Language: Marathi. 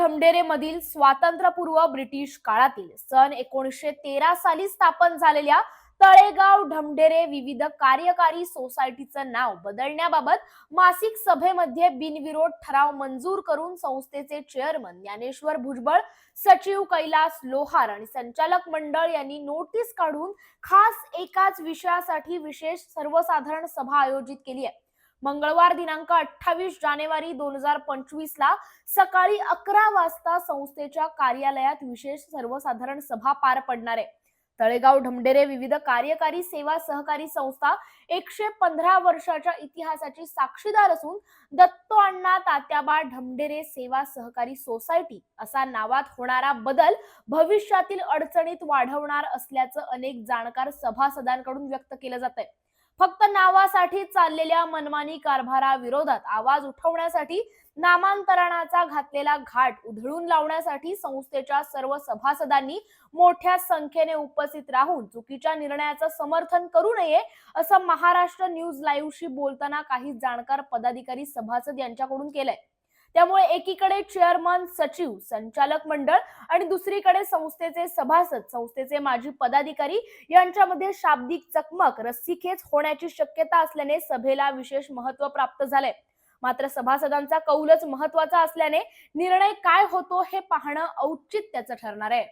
ढमढेरे मधील स्वातंत्र्यपूर्व ब्रिटिश काळातील सन एकोणीसशे तेरा साली स्थापन झालेल्या तळेगाव ढमढेरे विविध कार्यकारी सोसायटीचं नाव बदलण्याबाबत मासिक सभेमध्ये बिनविरोध ठराव मंजूर करून संस्थेचे चेअरमन ज्ञानेश्वर भुजबळ सचिव कैलास लोहार आणि संचालक मंडळ यांनी नोटीस काढून खास एकाच विषयासाठी विशेष सर्वसाधारण सभा आयोजित केली आहे. मंगळवार दिनांक अठ्ठावीस जानेवारी दोन हजार पंचवीस ला सकाळी अकरा वाजता संस्थेच्या कार्यालयात विशेष सर्वसाधारण सभा पार पडणार आहे. तळेगाव ढमढेरे विविध कार्यकारी सेवा सहकारी संस्था एकशे पंधरा वर्षाच्या इतिहासाची साक्षीदार असून दत्तो अण्णा तात्याबा ढमढेरे सेवा सहकारी सोसायटी असा नावात होणारा बदल भविष्यातील अडचणीत वाढवणार असल्याचं अनेक जाणकार सभासदांकडून व्यक्त केलं जात आहे फक्त नावासाठी चाललेल्या मनमानी कारभाराविरोधात आवाज उठवण्यासाठी नामांतरणाचा घातलेला घाट उधळून लावण्यासाठी संस्थेच्या सर्व सभासदांनी मोठ्या संख्येने उपस्थित राहून चुकीच्या निर्णयाचं समर्थन करू नये असं महाराष्ट्र न्यूज लाईव्हशी बोलताना काही जाणकार पदाधिकारी सभासद यांच्याकडून केलंय. त्यामुळे एकीकडे चेअरमन सचिव संचालक मंडळ आणि दुसरीकडे संस्थेचे सभासद संस्थेचे माजी पदाधिकारी यांच्यामध्ये शाब्दिक चकमक रस्सीखेच होण्याची शक्यता असल्याने सभेला विशेष महत्त्व प्राप्त झालंय. मात्र सभासदांचा कौलच महत्त्वाचा असल्याने निर्णय काय होतो हे पाहणं औचित्याचं ठरणार आहे.